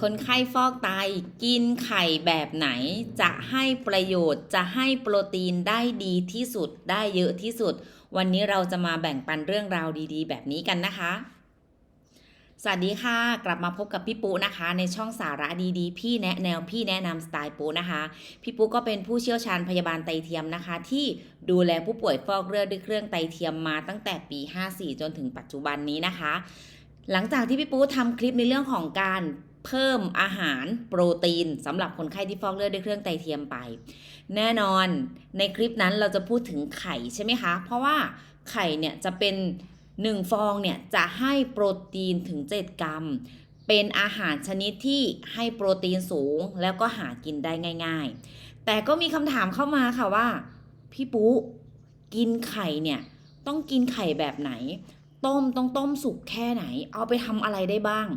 คนไข้ฟอกไตกินไข่แบบไหน จะให้ประโยชน์จะให้โปรตีนได้ดีที่สุดได้เยอะที่สุด วันนี้เราจะมาแบ่งปันเรื่องราวดีๆ แบบนี้กันนะคะ สวัสดีค่ะ กลับมาพบกับพี่ปุ๊นะคะ ในช่องสาระดีๆ พี่แนะแนวพี่แนะนำสไตล์ปุ๊นะคะ พี่ปุ๊ก็เป็นผู้เชี่ยวชาญพยาบาลไตเทียมนะคะ ที่ดูแลผู้ป่วยฟอกเลือดด้วยเครื่องไตเทียมมาตั้งแต่ปี 54 จนถึงปัจจุบันนี้นะคะ หลังจากที่พี่ปุ๊ทำคลิปในเรื่องของการ เพิ่มอาหารโปรตีนสำหรับคนไข้ที่ฟอกเลือดด้วยเครื่องไตเทียมไป แน่นอนในคลิปนั้นเราจะพูดถึงไข่ใช่ไหมคะ เพราะว่าไข่เนี่ยจะเป็น 1 ฟองเนี่ยจะให้โปรตีนถึง 7 กรัม เป็นอาหารชนิดที่ให้โปรตีนสูงแล้วก็หากินได้ง่าย ๆ แต่ก็มีคำถามเข้ามาค่ะว่า พี่ปุ๊กินไข่เนี่ยต้องกินไข่แบบไหน ต้มต้องต้มสุกแค่ไหน เอาไปทำอะไรได้บ้าง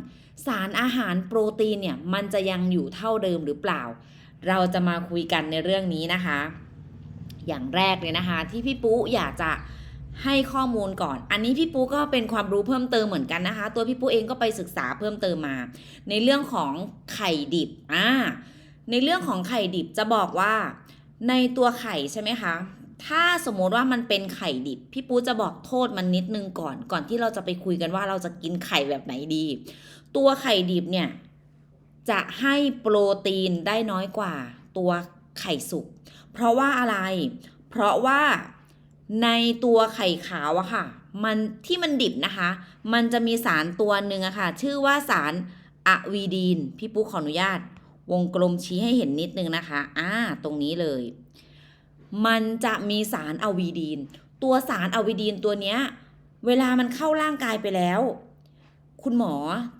สารอาหารโปรตีนเนี่ยมันจะยังอยู่เท่าเดิมหรือเปล่า เราจะมาคุยกันในเรื่องนี้นะคะ อย่างแรกเลยนะคะ ที่พี่ปุ๊อยากจะให้ข้อมูลก่อน อันนี้พี่ปุ๊ก็เป็นความรู้เพิ่มเติมเหมือนกันนะคะ ตัวพี่ปุ๊เองก็ไปศึกษาเพิ่มเติมมา ในเรื่องของไข่ดิบ อ่า ในเรื่องของไข่ดิบจะบอกว่า ในตัวไข่ใช่ไหมคะ ถ้าสมมติว่ามันเป็นไข่ดิบ พี่ปูจะบอกโทษมันนิดนึงก่อน ก่อนที่เราจะไปคุยกันว่าเราจะกินไข่แบบไหนดี ตัวไข่ดิบเนี่ย จะให้โปรตีนได้น้อยกว่า ตัวไข่สุก เพราะว่าอะไร เพราะว่าในตัวไข่ขาวอะค่ะ มันที่มันดิบนะคะ มันจะมีสารตัวหนึ่งอะค่ะ ชื่อว่าสารอะวีดีน พี่ปุ๊ขออนุญาต วงกลมชี้ให้เห็นนิดนึงนะคะ อ่า ตรงนี้เลย มันจะมีสารอะวีดีน ตัวสารอะวีดีนตัวเนี้ยเวลามันเข้าร่างกายไปแล้ว คุณหมอ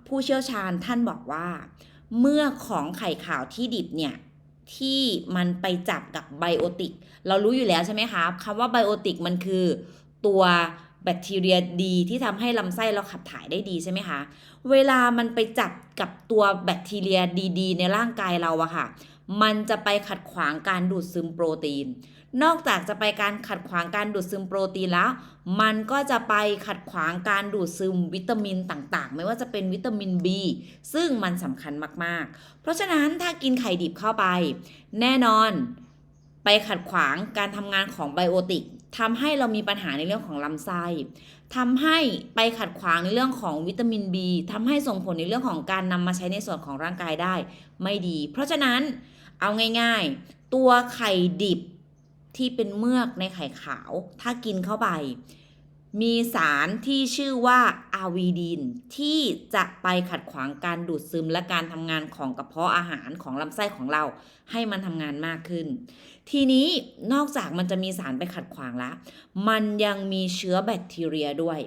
ผู้เชี่ยวชาญท่านบอกว่า เมื่อของไข่ขาวที่ดิบเนี่ยที่มันไปจับกับไบโอติก เรารู้อยู่แล้วใช่ไหมคะคำว่าไบโอติกมันคือ ตัวแบคทีเรียดีที่ทำให้ลำไส้เราขับถ่ายได้ดีใช่ไหมคะ เวลามันไปจับกับตัวแบคทีเรียดี ๆ ในร่างกายเราอะค่ะ มันจะไปขัดขวางการดูดซึมโปรตีน นอกจากจะไปการขัดขวางการดูดซึมโปรตีนแล้ว มันก็จะไปขัดขวางการดูดซึมวิตามินต่างๆ ไม่ว่าจะเป็นวิตามิน B ซึ่งมันสำคัญมากๆ เพราะฉะนั้นถ้ากินไข่ดิบเข้าไป แน่นอนไปขัดขวางการทำงานของไบโอติก ทำให้เรามีปัญหาในเรื่องของลำไส้ทำให้ไปขัดขวางในเรื่องของวิตามิน B ทำให้ส่งผลในเรื่องของการนำมาใช้ในส่วนของร่างกายได้ไม่ดี เพราะฉะนั้นเอาง่าย ๆ ตัวไข่ดิบที่เป็นเมือกในไข่ขาว ถ้ากินเข้าไป มีสารที่ชื่อว่าอาวีดีนที่จะไปขัดขวางการดูดซึมและการทำงานของกระเพาะอาหารของลำไส้ของเรา ให้มันทำงานมากขึ้น ทีนี้นอกจากมันจะมีสารไปขัดขวางแล้ว มันยังมีเชื้อแบคทีเรียด้วย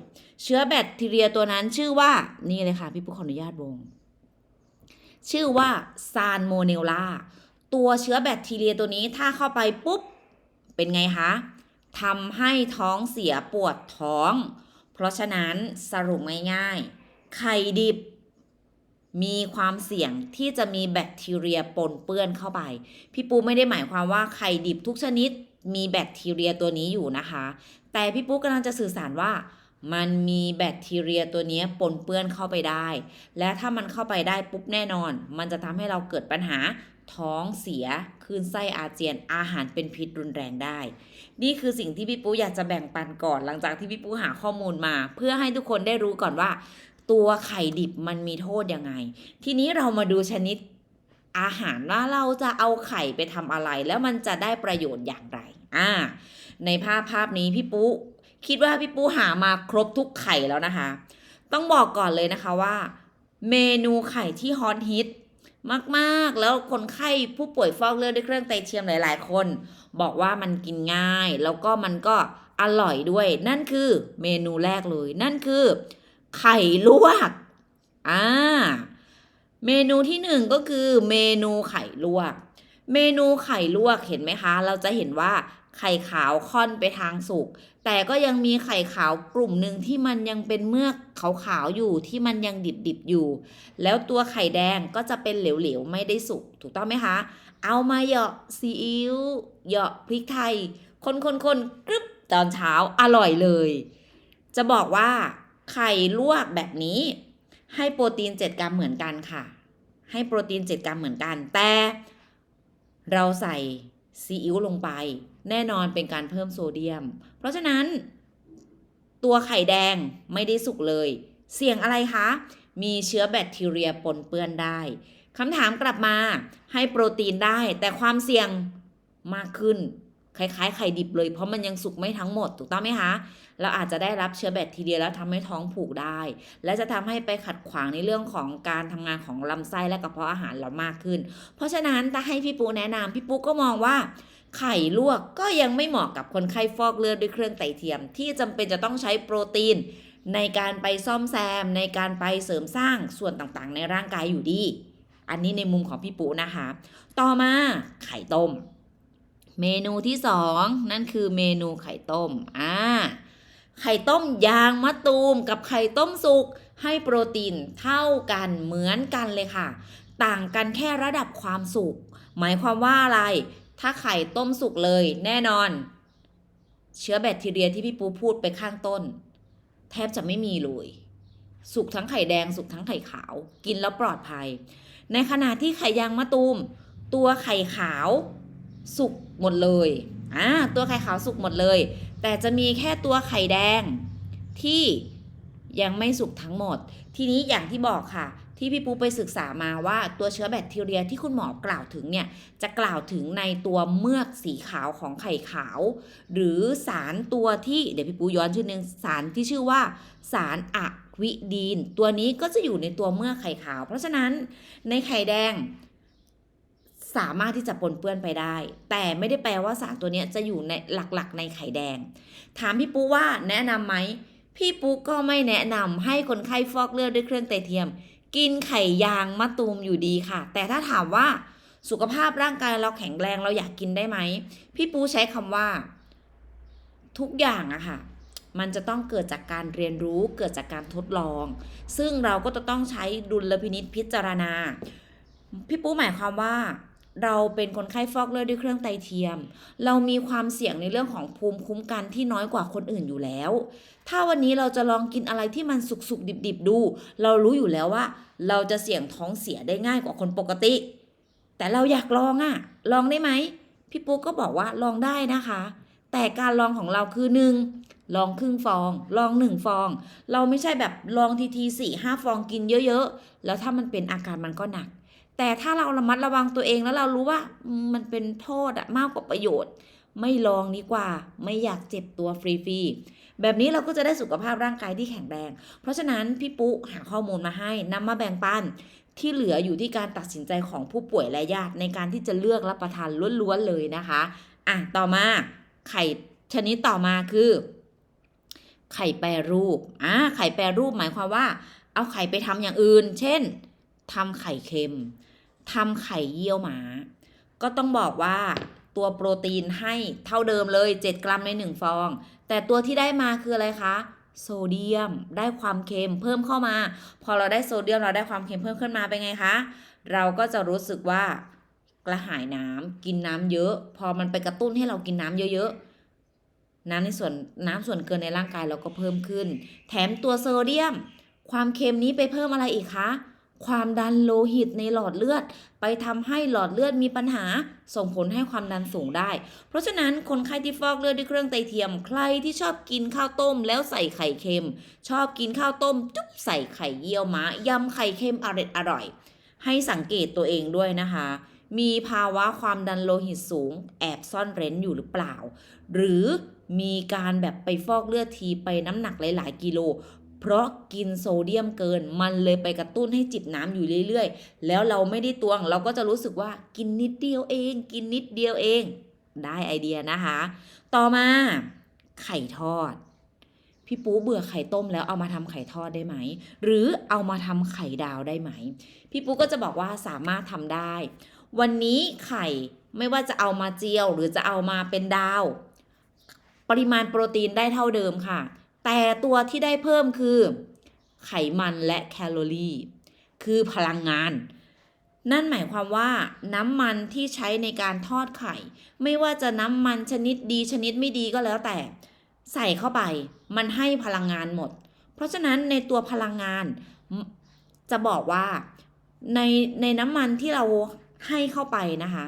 เชื้อแบคทีเรียตัวนั้นชื่อว่านี่เลยค่ะพี่ปุ๊กขออนุญาตวงชื่อว่าซานโมเนลลาตัวเชื้อแบคทีเรียตัวนี้ถ้าเข้าไปปุ๊บเป็นไงคะ ทำให้ท้องเสียปวดท้อง เพราะฉะนั้นสรุปง่ายๆ ไข่ดิบ มีความเสี่ยงที่จะมีแบคทีเรียปนเปื้อนเข้าไป พี่ปูไม่ได้หมายความว่าไข่ดิบทุกชนิดมีแบคทีเรียตัวนี้อยู่นะคะ แต่พี่ปูกำลังจะสื่อสารว่ามันมีแบคทีเรียตัวนี้ปนเปื้อนเข้าไปได้ และถ้ามันเข้าไปได้ปุ๊บแน่นอน มันจะทำให้เราเกิดปัญหา ท้องเสียคลื่นไส้อาเจียนอาหารเป็นพิษรุนแรงได้ นี่คือสิ่งที่พี่ปูอยากจะแบ่งปันก่อนหลังจากที่พี่ปูหาข้อมูลมา เพื่อให้ทุกคนได้รู้ก่อนว่า ตัวไข่ดิบมันมีโทษยังไง ทีนี้เรามาดูชนิดอาหารว่าเราจะเอาไข่ไปทำอะไร แล้วมันจะได้ประโยชน์อย่างไรอ่าในภาพภาพนี้พี่ปูคิดว่าพี่ปูหามาครบทุกไข่แล้วนะคะ ต้องบอกก่อนเลยนะคะว่า เมนูไข่ที่ฮอตฮิต มากๆ แล้วคนไข้ผู้ป่วยฟอกเลือดด้วยเครื่องไตเทียมหลาย ๆ คน บอกว่ามันกินง่าย แล้วก็มันก็อร่อยด้วย นั่นคือเมนูแรกเลย นั่นคือ ไข่ลวกอ่าเมนูที่หนึ่งก็คือเมนูไข่ลวก เมนูไข่ลวกเห็นไหมคะ เราจะเห็นว่า ไข่ขาวค่อนไปทางสุก แต่ก็ยังมีไข่ขาวกลุ่มหนึ่งที่มันยังเป็นเมือกขาวๆอยู่ที่มันยังดิบๆอยู่ แล้วตัวไข่แดงก็จะเป็นเหลวๆไม่ได้สุก ถูกต้องไหมคะ เอามาเหยาะซีอิ๊วเหยาะพริกไทย คนๆๆกรึบตอนเช้าอร่อยเลย จะบอกว่าไข่ลวกแบบนี้ ให้โปรตีน 7 กรัมเหมือนกันค่ะ ให้โปรตีน 7 กรัมเหมือนกัน แต่เราใส่ซีอิ๊วลงไป แน่นอนเป็นการเพิ่มโซเดียม เพราะฉะนั้น ตัวไข่แดงไม่ได้สุกเลย เสี่ยงอะไรคะ มีเชื้อแบคทีเรียปนเปื้อนได้คำถามกลับมาให้โปรตีนได้ แต่ความเสี่ยงมากขึ้น คล้ายๆ ไข่ดิบเลย เพราะมันยังสุกไม่ทั้งหมดถูกต้องไหมคะเราอาจจะได้รับเชื้อแบคทีเรียแล้วทำให้ท้องผูกได้ และจะทำให้ไปขัดขวางในเรื่องของการทำงานของลำไส้และกระเพาะอาหารเรามากขึ้น เพราะฉะนั้นถ้าให้พี่ปูแนะนำพี่ปูก็มองว่า ไข่ลวกก็ยังไม่เหมาะกับคนไข้ฟอกเลือดด้วยเครื่องไตเทียม ที่จำเป็นจะต้องใช้โปรตีน ในการไปซ่อมแซม ในการไปเสริมสร้างส่วนต่างๆ ในร่างกายอยู่ดี อันนี้ในมุมของพี่ปูนะคะ ต่อมาไข่ต้ม เมนูที่สองนั่นคือเมนูไข่ต้มอ่าไข่ต้มยางมะตูมกับไข่ต้มสุกให้โปรตีนเท่ากันเหมือนกันเลยค่ะ ต่างกันแค่ระดับความสุกหมายความว่าอะไร ถ้าไข่ต้มสุกเลยแน่นอน เชื้อแบคทีเรียที่พี่ปูพูดไปข้างต้น แทบจะไม่มีเลย สุกทั้งไข่แดงสุกทั้งไข่ขาว กินแล้วปลอดภัย ในขณะที่ไข่ยางมะตูม ตัวไข่ขาวสุกหมดเลยอ่าตัวไข่ขาวสุกหมดเลย แต่จะมีแค่ตัวไข่แดงที่ยังไม่สุกทั้งหมด ทีนี้อย่างที่บอกค่ะ ที่พี่ปูไปศึกษามาว่าตัวเชื้อแบคทีเรียที่คุณหมอกล่าวถึงเนี่ยจะกล่าวถึงในตัวเมือกสีขาวของไข่ขาว หรือสารตัวที่เดี๋ยวพี่ปูย้อนชื่อหนึ่งสารที่ชื่อว่า สารอะวิดีน ตัวนี้ก็จะอยู่ในตัวเมือกไข่ขาว เพราะฉะนั้นในไข่แดงสามารถที่จะปนเปื้อนไปได้ แต่ไม่ได้แปลว่าสารตัวนี้จะอยู่ในหลักๆ ในไข่แดง ถามพี่ปูว่าแนะนำไหมพี่ปูก็ไม่แนะนำให้คนไข้ฟอกเลือดด้วยเครื่องไตเทียม กินไข่ยางมะตูมอยู่ดีค่ะ แต่ถ้าถามว่าสุขภาพร่างกายเราแข็งแรงเราอยากกินได้ไหม พี่ปูใช้คำว่า ทุกอย่างอะค่ะ มันจะต้องเกิดจากการเรียนรู้เกิดจากการทดลอง ซึ่งเราก็จะต้องใช้ดุลพินิษพิจารณา พี่ปูหมายความว่า เราเป็นคนไข้ฟอกเลือดด้วยเครื่องไตเทียม เรามีความเสี่ยงในเรื่องของภูมิคุ้มกันที่น้อยกว่าคนอื่นอยู่แล้ว ถ้าวันนี้เราจะลองกินอะไรที่มันสุกๆ ดิบๆ ดู เรารู้อยู่แล้วว่า เราจะเสี่ยงท้องเสียได้ง่ายกว่าคนปกติ แต่เราอยากลองอะลองได้ไหม พี่ปุ๊กก็บอกว่าลองได้นะคะ แต่การลองของเราคือหนึ่งลองครึ่งฟอง ลองหนึ่งฟอง เราไม่ใช่แบบลองทีทีสี่ห้าฟองกินเยอะๆ แล้วถ้ามันเป็นอาการมันก็หนัก แต่ถ้าเราระมัดระวังตัวเองแล้วเรารู้ว่ามันเป็นโทษอะมากกว่าประโยชน์ ไม่ลองดีกว่า ไม่อยากเจ็บตัวฟรีๆแบบนี้เราก็จะได้สุขภาพร่างกายที่แข็งแรง เพราะฉะนั้นพี่ปุ๊หาข้อมูลมาให้นำมาแบ่งปันที่เหลืออยู่ที่การตัดสินใจของผู้ป่วยและญาติในการที่จะเลือกรับประทานล้วนๆเลยนะคะอะต่อมาไข่ชนิดต่อมาคือ ไข่แปรรูปอ่าไข่แปรรูปหมายความว่า เอาไข่ไปทำอย่างอื่น เช่นทำไข่เค็ม ทำไข่เยี่ยวหมา ก็ต้องบอกว่าตัวโปรตีนให้เท่าเดิมเลย 7 กรัมใน 1 ฟอง แต่ตัวที่ได้มาคืออะไรคะโซเดียมได้ความเค็มเพิ่มเข้ามา พอเราได้โซเดียมเราได้ความเค็มเพิ่มขึ้นมาเป็นไงคะเราก็จะรู้สึกว่ากระหายน้ำกินน้ำเยอะ พอมันไปกระตุ้นให้เรากินน้ำเยอะๆน้ำในส่วนน้ำส่วนเกินในร่างกายเราก็เพิ่มขึ้น แถมตัวโซเดียม ความเค็มนี้ไปเพิ่มอะไรอีกคะ ความดันโลหิตในหลอดเลือด ไปทำให้หลอดเลือดมีปัญหาส่งผลให้ความดันสูงได้ เพราะฉะนั้นคนไข้ที่ฟอกเลือดด้วยเครื่องไตเทียม ใครที่ชอบกินข้าวต้มแล้วใส่ไข่เค็ม ชอบกินข้าวต้ม จุ๊บใส่ไข่เยี่ยวม้ายำไข่เค็มอร่อยอร่อย ให้สังเกตตัวเองด้วยนะคะ มีภาวะความดันโลหิตสูง แอบซ่อนเร้นอยู่หรือเปล่า หรือมีการแบบไปฟอกเลือดทีไปน้ำหนักหลาย ๆ กิโล เพราะกินโซเดียมเกิน มันเลยไปกระตุ้นให้จิบน้ำอยู่เรื่อยๆ แล้วเราไม่ได้ตวง เราก็จะรู้สึกว่ากินนิดเดียวเอง กินนิดเดียวเอง ได้ไอเดียนะคะ ต่อมา ไข่ทอด พี่ปูเบื่อไข่ต้มแล้วเอามาทำไข่ทอดได้ไหม หรือเอามาทำไข่ดาวได้ไหม พี่ปูก็จะบอกว่าสามารถทำได้ วันนี้ไข่ไม่ว่าจะเอามาเจียว หรือจะเอามาเป็นดาว ปริมาณโปรตีนได้เท่าเดิมค่ะ แต่ตัวที่ได้เพิ่มคือ ไขมันและแคลอรี่ คือพลังงาน นั่นหมายความว่าน้ำมันที่ใช้ในการทอดไข่ ไม่ว่าจะน้ำมันชนิดดีชนิดไม่ดีก็แล้วแต่ ใส่เข้าไป มันให้พลังงานหมด เพราะฉะนั้นในตัวพลังงานจะบอกว่าในในน้ำมันที่เราให้เข้าไปนะคะ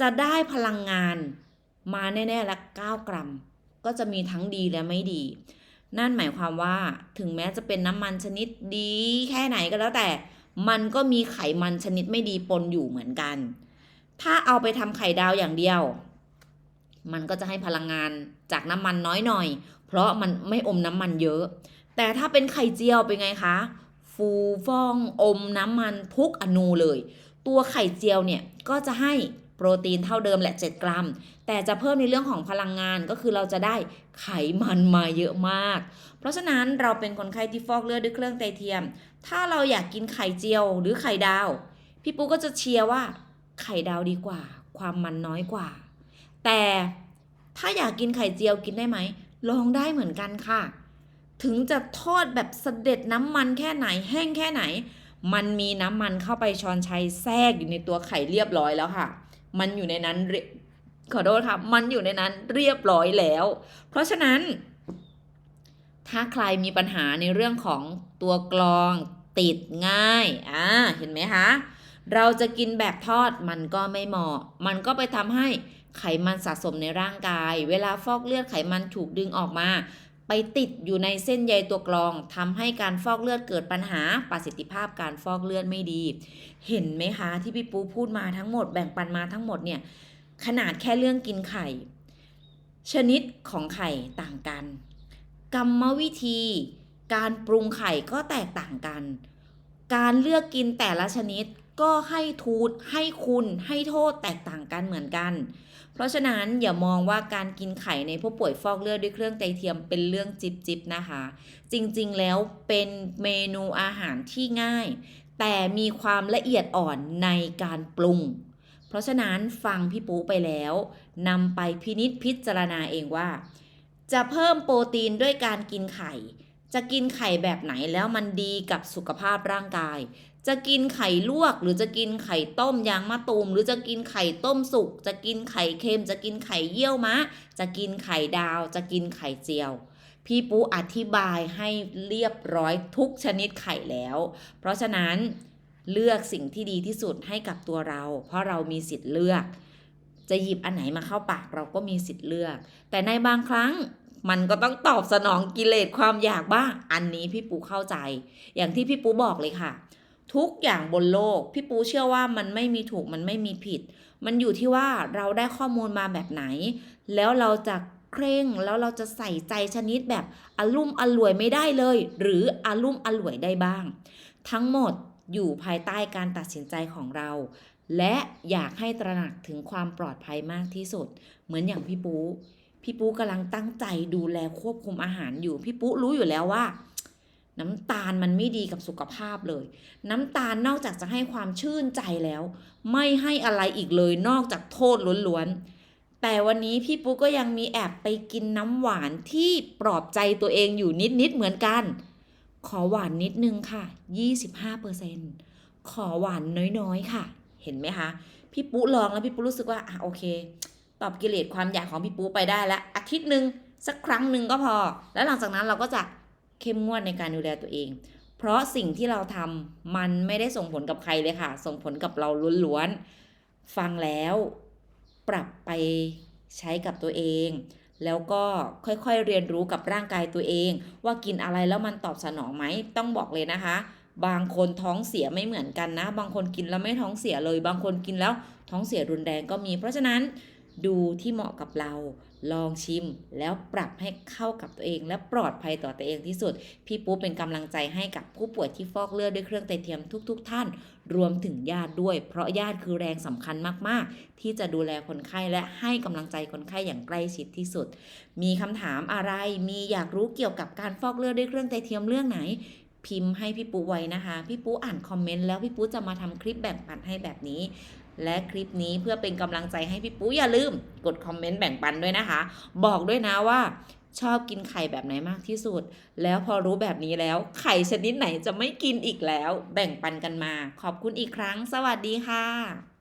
จะได้พลังงานมาแน่ๆละ9กรัม ก็จะมีทั้งดีและไม่ดี นั่นหมายความว่าถึงแม้จะเป็นน้ำมันชนิดดีแค่ไหนก็แล้วแต่ มันก็มีไขมันชนิดไม่ดีปนอยู่เหมือนกัน ถ้าเอาไปทำไข่ดาวอย่างเดียว มันก็จะให้พลังงานจากน้ำมันน้อยหน่อย เพราะมันไม่อมน้ำมันเยอะ แต่ถ้าเป็นไข่เจียวเป็นไงคะ ฟูฟ่องอมน้ำมันทุกอนูเลย ตัวไข่เจียวเนี่ยก็จะให้ โปรตีนเท่าเดิมแหละ 7 กรัม แต่จะเพิ่มในเรื่องของพลังงานก็คือเราจะได้ไขมันมาเยอะมาก เพราะฉะนั้นเราเป็นคนไข้ที่ฟอกเลือดด้วยเครื่องไตเทียม ถ้าเราอยากกินไข่เจียวหรือไข่ดาว พี่ปูก็จะเชียร์ว่าไข่ดาวดีกว่า ความมันน้อยกว่า แต่ถ้าอยากกินไข่เจียวกินได้ไหม ลองได้เหมือนกันค่ะ ถึงจะทอดแบบเสด็จน้ำมันแค่ไหนแห้งแค่ไหน มันมีน้ำมันเข้าไปช้อนชัยแทรกอยู่ในตัวไข่เรียบร้อยแล้วค่ะ มันอยู่ในนั้นขอโทษค่ะมันอยู่ในนั้นเรียบร้อยแล้ว เพราะฉะนั้น ถ้าใครมีปัญหาในเรื่องของตัวกรองติดง่ายอ่าเห็นไหมคะเราจะกินแบบทอดมันก็ไม่เหมาะ มันก็ไปทำให้ไขมันสะสมในร่างกาย เวลาฟอกเลือดไขมันถูกดึงออกมา ไปติดอยู่ในเส้นใยตัวกรองทำให้การฟอกเลือดเกิดปัญหาประสิทธิภาพการฟอกเลือดไม่ดี เห็นไหมคะที่พี่ปูพูดมาทั้งหมดแบ่งปันมาทั้งหมดเนี่ยขนาดแค่เรื่องกินไข่ ชนิดของไข่ต่างกัน กรรมวิธี การปรุงไข่ก็แตกต่างกัน การเลือกกินแต่ละชนิดก็ให้ทูตให้คุณให้โทษแตกต่างกันเหมือนกัน เพราะฉะนั้นอย่ามองว่าการกินไข่ในผู้ป่วยฟอกเลือดด้วยเครื่องไตเทียมเป็นเรื่องจิบจิบนะคะ จริงๆแล้วเป็นเมนูอาหารที่ง่าย แต่มีความละเอียดอ่อนในการปรุง เพราะฉะนั้นฟังพี่ปูไปแล้วนำไปพินิษพิจารณาเองว่า จะเพิ่มโปรตีนด้วยการกินไข่จะกินไข่แบบไหนแล้วมันดีกับสุขภาพร่างกาย จะกินไข่ลวก หรือจะกินไข่ต้มยางมะตูม หรือจะกินไข่ต้มสุก จะกินไข่เค็ม จะกินไข่เยี่ยวมะ จะกินไข่ดาว จะกินไข่เจียว พี่ปูอธิบายให้เรียบร้อยทุกชนิดไข่แล้ว เพราะฉะนั้นเลือกสิ่งที่ดีที่สุดให้กับตัวเรา เพราะเรามีสิทธิ์เลือก จะหยิบอันไหนมาเข้าปากเราก็มีสิทธิ์เลือก แต่ในบางครั้งมันก็ต้องตอบสนองกิเลสความอยากบ้าง อันนี้พี่ปูเข้าใจ อย่างที่พี่ปูบอกเลยค่ะ ทุกอย่างบนโลก พี่ปูเชื่อว่ามันไม่มีถูกมันไม่มีผิด มันอยู่ที่ว่าเราได้ข้อมูลมาแบบไหน แล้วเราจะเคร่งแล้วเราจะใส่ใจชนิดแบบอลุ่มอล่วยไม่ได้เลย หรืออลุ่มอล่วยได้บ้าง ทั้งหมดอยู่ภายใต้การตัดสินใจของเรา และอยากให้ตระหนักถึงความปลอดภัยมากที่สุด เหมือนอย่างพี่ปูพี่ปูกำลังตั้งใจดูแลควบคุมอาหารอยู่พี่ปูรู้อยู่แล้วว่า น้ำตาลมันไม่ดีกับสุขภาพเลย น้ำตาลนอกจากจะให้ความชื่นใจแล้ว ไม่ให้อะไรอีกเลยนอกจากโทษล้วนๆ แต่วันนี้พี่ปูก็ยังมีแอบไปกินน้ำหวานที่ปลอบใจตัวเองอยู่นิดๆเหมือนกัน ขอหวานนิดนึงค่ะ 25%ขอหวานน้อยๆค่ะ เห็นไหมคะ พี่ปุ๊ลองแล้วพี่ปุ๊รู้สึกว่าอะโอเค ตอบกิเลสความอยากของพี่ปุ๊ไปได้แล้วอาทิตย์หนึ่งสักครั้งหนึ่งก็พอ แล้วหลังจากนั้นเราก็จะ เข้มงวดในการดูแลตัวเอง เพราะสิ่งที่เราทำมันไม่ได้ส่งผลกับใครเลยค่ะ ส่งผลกับเราล้วนๆ ฟังแล้วปรับไปใช้กับตัวเอง แล้วก็ค่อยๆเรียนรู้กับร่างกายตัวเอง ว่ากินอะไรแล้วมันตอบสนองไหมต้องบอกเลยนะคะ บางคนท้องเสียไม่เหมือนกันนะ บางคนกินแล้วไม่ท้องเสียเลย บางคนกินแล้วท้องเสียรุนแรงก็มี เพราะฉะนั้น ดูที่เหมาะกับเรา ลองชิม แล้วปรับให้เข้ากับตัวเอง และปลอดภัยต่อตัวเองที่สุด พี่ปุ๊เป็นกำลังใจให้กับผู้ป่วยที่ฟอกเลือดด้วยเครื่องไตเทียมทุกๆท่าน รวมถึงญาติด้วย เพราะญาติคือแรงสำคัญมากๆ ที่จะดูแลคนไข้และให้กำลังใจคนไข้อย่างใกล้ชิดที่สุด มีคำถามอะไร มีอยากรู้เกี่ยวกับการฟอกเลือดด้วยเครื่องไตเทียมเรื่องไหนพิมพ์ให้พี่ปูไว้นะคะ พี่ปูอ่านคอมเมนต์แล้วพี่ปูจะมาทำคลิปแบ่งปันให้แบบนี้ และคลิปนี้เพื่อเป็นกำลังใจให้พี่ปูอย่าลืม กดคอมเมนต์แบ่งปันด้วยนะคะ บอกด้วยนะว่าชอบกินไข่แบบไหนมากที่สุด แล้วพอรู้แบบนี้แล้ว ไข่ชนิดไหนจะไม่กินอีกแล้ว แบ่งปันกันมา ขอบคุณอีกครั้ง สวัสดีค่ะ